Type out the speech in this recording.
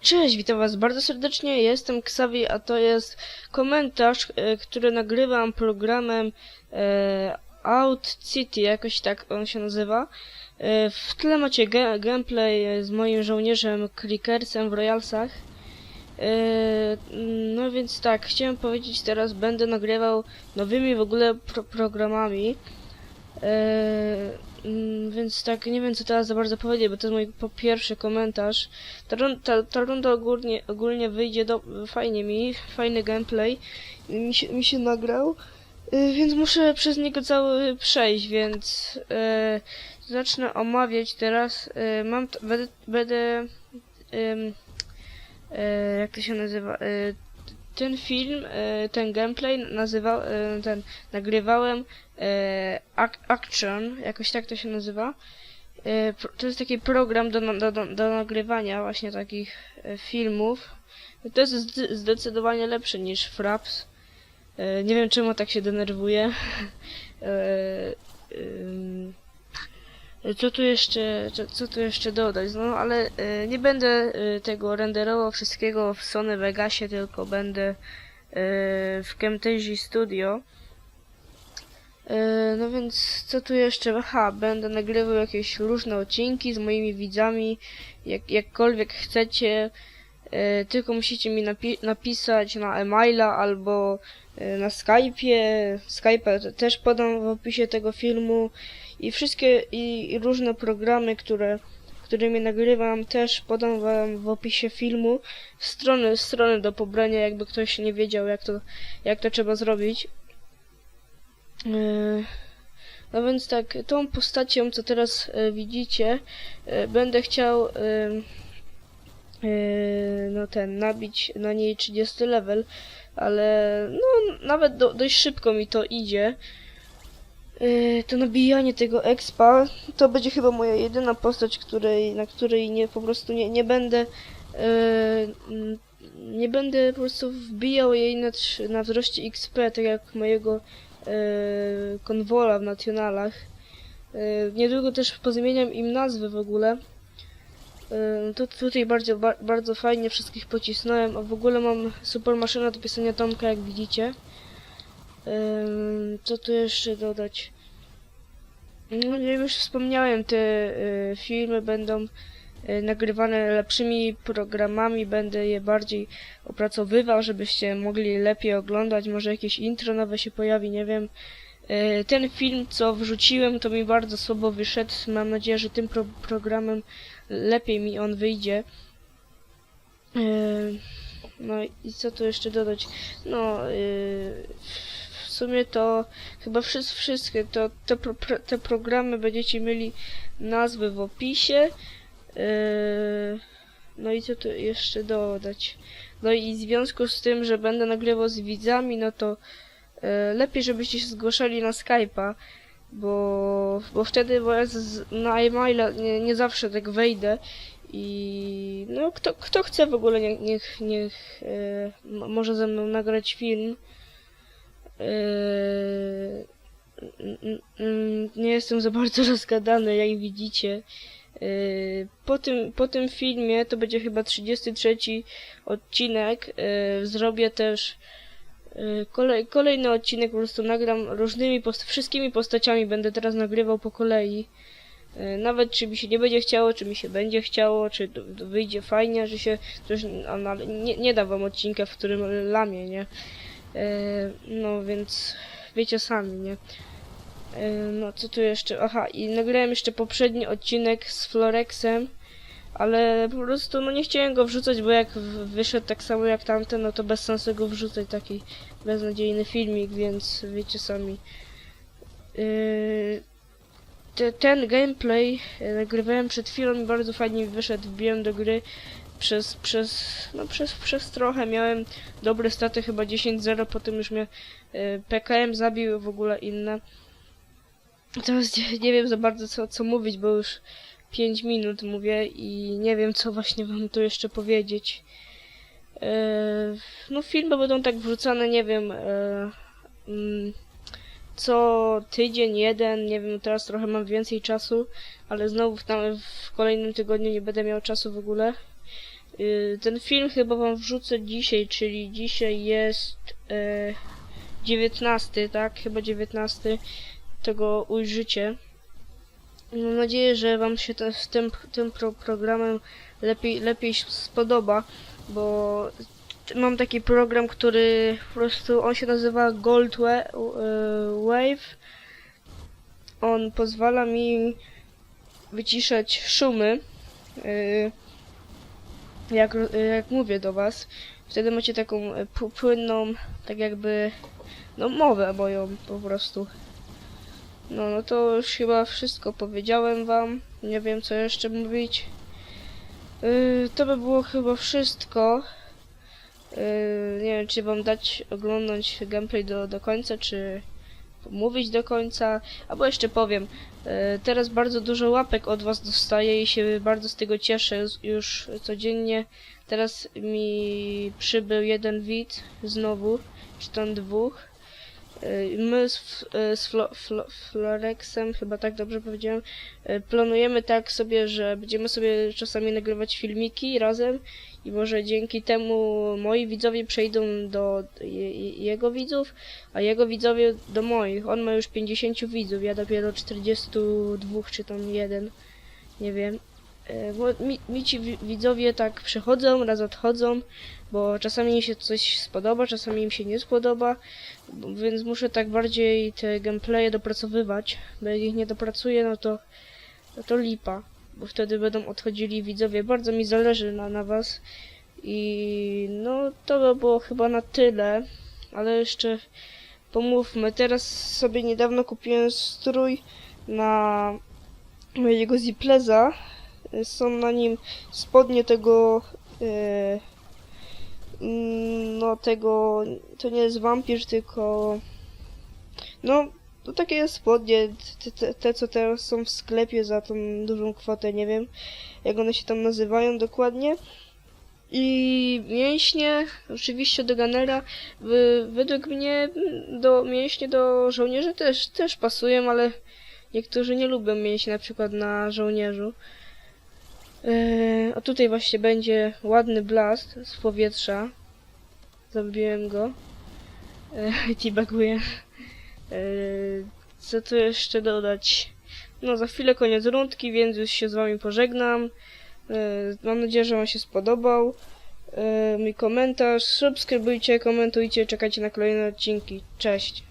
Cześć, witam was bardzo serdecznie, jestem Xavi, a to jest komentarz, e, który nagrywam programem e, Out City, jakoś tak on się nazywa. E, w tle macie gameplay z moim żołnierzem Clickersem w Royalsach. E, no więc tak, chciałem powiedzieć teraz, będę nagrywał nowymi w ogóle pro programami. E, więc tak, nie wiem co teraz za bardzo powiedzieć, bo to jest mój po pierwszy komentarz. Ta, ta, ta runda ogólnie, ogólnie wyjdzie do, fajnie mi, fajny gameplay mi się, mi się nagrał, y, więc muszę przez niego cały przejść, więc y, zacznę omawiać teraz. Y, mam, będę, będę ym, y, jak to się nazywa, y, ten film, y, ten gameplay nazywał, y, ten nagrywałem e, Ac- Action, jakoś tak to się nazywa. E, To jest taki program do, do, do, nagrywania właśnie takich e, filmów. To jest zde- zdecydowanie lepszy niż Fraps. E, Nie wiem czemu tak się denerwuję. Ym, Co tu jeszcze, co, tu jeszcze dodać? No ale e, nie będę e, tego renderował wszystkiego w Sony Vegasie, tylko będę w Camtasia Studio. No więc co tu jeszcze? Aha, będę nagrywał jakieś różne odcinki z moimi widzami, jak, jakkolwiek chcecie. Tylko musicie mi napi- napisać na e-maila albo na Skype'ie. Skype'a te- też podam w opisie tego filmu i wszystkie i, różne programy, które którymi nagrywam też podam wam w opisie filmu strony, strony do pobrania, jakby ktoś nie wiedział jak to, jak to trzeba zrobić. Yy, No więc tak, tą postacią, co teraz e, widzicie, e, będę chciał no ten, nabić na niej 30 level, ale no nawet do, dość szybko mi to idzie. E, To nabijanie tego expa to będzie chyba moja jedyna postać, której, na której nie po prostu nie, nie będę mm, nie będę po prostu wbijał jej na, na wzroście XP, tak jak mojego e, konwola w nationalach. E, niedługo też pozmieniam im nazwy w ogóle. E, tu, tutaj bardzo, ba, bardzo fajnie wszystkich pocisnąłem, a w ogóle mam super maszynę do pisania Tomka, jak widzicie. Co tu jeszcze dodać? No, jak już wspomniałem, te e, filmy będą e, nagrywane lepszymi programami, będę je bardziej opracowywał, żebyście mogli lepiej oglądać, może jakieś intro nowe się pojawi, nie wiem. E, Ten film, co wrzuciłem, to mi bardzo słabo wyszedł. Mam nadzieję, że tym pro programem lepiej mi on wyjdzie. No i co tu jeszcze dodać? No, w sumie to chyba wszys- wszystkie to, te, pro te programy będziecie mieli nazwy w opisie. E, No i co tu jeszcze dodać? No i w związku z tym, że będę nagrywał z widzami, no to e, lepiej, żebyście się zgłaszali na Skype'a, bo, bo wtedy bo ja z, na e-maila nie, nie zawsze tak wejdę i no kto, kto chce w ogóle niech, niech, niech e, m- może ze mną nagrać film. N- nie jestem za bardzo rozgadany, jak widzicie. Yy, Po tym, po tym filmie, to będzie chyba 33 odcinek, yy, zrobię też yy, kolej, kolejny odcinek, po prostu nagram różnymi, post wszystkimi postaciami, będę teraz nagrywał po kolei. Yy, Nawet czy mi się nie będzie chciało, czy mi się będzie chciało, czy wyjdzie fajnie, że się coś, no, ale nie, nie dam wam odcinka, w którym lamię, nie? Yy, No więc wiecie sami, nie? Yy, No co tu jeszcze? Aha, i nagrałem jeszcze poprzedni odcinek z Florexem, ale po prostu no nie chciałem go wrzucać, bo jak wyszedł tak samo jak tamten, no to bez sensu go wrzucać taki beznadziejny filmik, więc wiecie sami. Yy, te, ten gameplay yy, nagrywałem przed chwilą i bardzo fajnie wyszedł, wbiłem do gry przez, przez, no przez, przez trochę miałem dobre staty, chyba 10-0, potem już mnie yy, PKM zabił w ogóle inne. Teraz nie, wiem za bardzo co, co mówić, bo już 5 minut mówię i nie wiem co właśnie wam tu jeszcze powiedzieć. E, no filmy będą tak wrzucane, nie wiem, e, mm, co tydzień, jeden, nie wiem, teraz trochę mam więcej czasu, ale znowu w, tam, w kolejnym tygodniu nie będę miał czasu w ogóle. Y, ten film chyba wam wrzucę dzisiaj, czyli dzisiaj jest e, 19, tak? Chyba 19. Tego ujrzycie. Mam nadzieję, że wam się ten, tym, tym pro, programem lepiej, lepiej spodoba, bo mam taki program, który po prostu, on się nazywa Gold e, Wave. On pozwala mi wyciszać szumy, e, jak, jak mówię do was. Wtedy macie taką e, płynną, tak jakby, no mowę moją po prostu. No, no to już chyba wszystko powiedziałem wam. Nie wiem co jeszcze mówić. Yy, to by było chyba wszystko. Yy, nie wiem, czy wam dać oglądać gameplay do, do końca, czy mówić do końca. Albo jeszcze powiem. Yy, teraz bardzo dużo łapek od was dostaję i się bardzo z tego cieszę już codziennie. Teraz mi przybył jeden widz znowu, czy tam dwóch. Y, My z, y, z Flo, Flo, Florexem, chyba tak dobrze powiedziałem, y, planujemy tak sobie, że będziemy sobie czasami nagrywać filmiki razem i może dzięki temu moi widzowie przejdą do je- jego widzów, a jego widzowie do moich. On ma już 50 widzów, ja dopiero 42 czy tam jeden, nie wiem. Bo mi, mi ci wi- widzowie tak przychodzą, raz odchodzą, bo czasami im się coś spodoba, czasami im się nie spodoba. Więc muszę tak bardziej te gameplaye dopracowywać, bo jak ich nie dopracuję, no to, no to lipa, bo wtedy będą odchodzili widzowie. Bardzo mi zależy na, na was i no to by było chyba na tyle, ale jeszcze pomówmy. Teraz sobie niedawno kupiłem strój na mojego Zipleza. Są na nim spodnie tego e, no tego, to nie jest wampir, tylko no, to takie spodnie, te, te, te co teraz są w sklepie za tą dużą kwotę, nie wiem jak one się tam nazywają dokładnie. I mięśnie, oczywiście do Gunnera, wy, według mnie do mięśnie do żołnierzy też, też pasują, ale niektórzy nie lubią mięśni, na przykład na żołnierzu. Eee, a tutaj właśnie będzie ładny blast z powietrza. Zabiłem go. Eee, Teabaguję. Eee, co tu jeszcze dodać? No za chwilę koniec rundki, więc już się z wami pożegnam. Eee, mam nadzieję, że wam się spodobał. Eee, mój komentarz. Subskrybujcie, komentujcie, czekajcie na kolejne odcinki. Cześć.